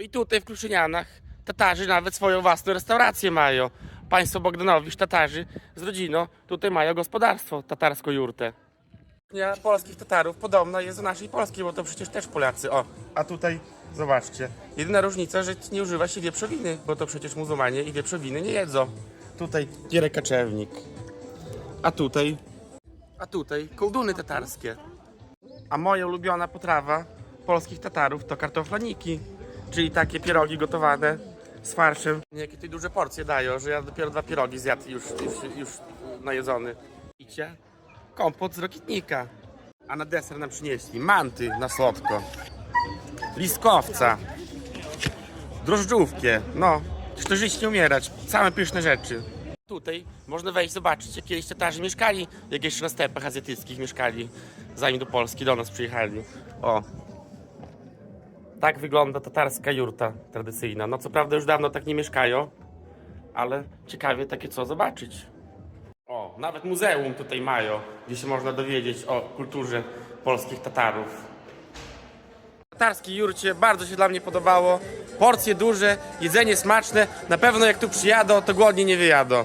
No I tutaj w Kruszynianach Tatarzy nawet swoją własną restaurację mają. Państwo Bogdanowicz, Tatarzy z rodziną tutaj mają gospodarstwo tatarsko-jurte. Kuchnia polskich Tatarów podobna jest do naszej polskiej, bo to przecież też Polacy. O, a tutaj zobaczcie. Jedyna różnica, że nie używa się wieprzowiny, bo to przecież muzułmanie i wieprzowiny nie jedzą. Tutaj Gierek Kaczewnik. A tutaj... A tutaj kołduny tatarskie. A moja ulubiona potrawa polskich Tatarów to kartoflaniki, czyli takie pierogi gotowane z farszem. Jakie tutaj duże porcje dają, że ja dopiero dwa pierogi zjadł już, już, już najedzony. Widzicie? Kompot z rokitnika. A na deser nam przynieśli manty na słodko, liskowca, drożdżówkę, no, to żyć nie umierać, same pyszne rzeczy. Tutaj można wejść zobaczyć, jak kiedyś Tatarzy mieszkali, jak jeszcze na stepach azjatyckich mieszkali, zanim do Polski do nas przyjechali. O. Tak wygląda tatarska jurta tradycyjna. No co prawda już dawno tak nie mieszkają, ale ciekawie takie co zobaczyć. O, nawet muzeum tutaj mają, gdzie się można dowiedzieć o kulturze polskich Tatarów. Tatarskiej jurcie bardzo się dla mnie podobało. Porcje duże, jedzenie smaczne. Na pewno jak tu przyjadą, to głodnie nie wyjadą.